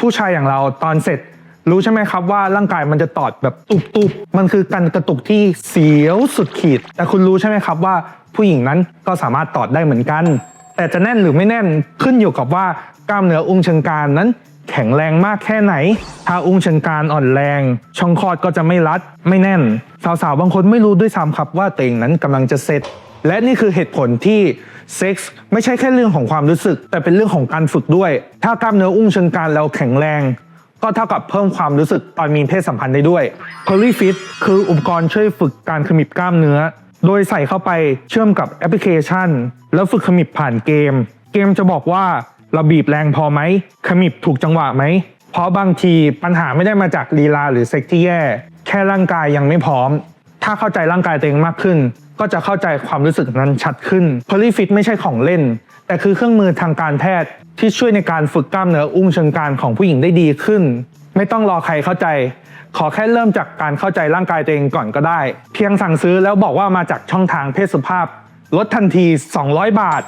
ผู้ชายอย่างเราตอนเสร็จ รู้ใช่ไหมครับว่าร่างกายมันจะตอดแบบตุบๆมันคือการกระตุกที่เสียวสุดขีด แต่คุณรู้ใช่ไหมครับว่าผู้หญิงนั้นก็สามารถตอดได้เหมือนกัน แต่จะแน่นหรือไม่แน่นขึ้นอยู่กับว่ากล้ามเนื้ออุ้งเชิงกรานนั้น แข็งแรงมากแค่ไหน ถ้าอุ้งเชิงกรานอ่อนแรง ช่องคลอดก็จะไม่รัดไม่แน่น สาวๆบางคนไม่รู้ด้วยซ้ำครับว่าตัวเองนั้นกำลังจะเสร็จ และนี่คือเหตุผลที่เซ็กส์ไม่ใช่แค่เรื่องของความรู้สึก แต่เป็นเรื่องของการฝึกด้วย ถ้ากล้ามเนื้ออุ้งเชิงกรานเราแข็งแรง ก็เท่ากับเพิ่มความรู้สึกตอนมีเพศสัมพันธ์ได้ด้วย p o l y f i t คืออุปกรณ์ช่วยฝึกการขมิบกล้ามเนื้อ โดยใส่เข้าไปเชื่อมกับแอปพลิเคชัน แล้วฝึกขมิบผ่านเกม เกมจะบอกว่าเราบีบแรงพอไหมขมิบถูกจังหวะไหมเพราะบางทีปัญหาไม่ได้มาจากลีลาหรือเซ็กที่แย่ แค่ร่างกายยังไม่พร้อม ถ้าเข้าใจร่างกายตัวเองมากขึ้น ก็จะเข้าใจความรู้สึกนั้นชัดขึ้น p o l y f i t ไม่ใช่ของเล่น แต่คือเครื่องมือทางการแพทย์ที่ช่วยในการฝึกกล้ามเนื้ออุ้งเชิงกรานของผู้หญิงได้ดีขึ้น ไม่ต้องรอใครเข้าใจ ขอแค่เริ่มจากการเข้าใจร่างกายตัวเองก่อนก็ได้ เพียงสั่งซื้อแล้วบอกว่ามาจากช่องทางเพศสุภาพ ลดทันที 200 บาท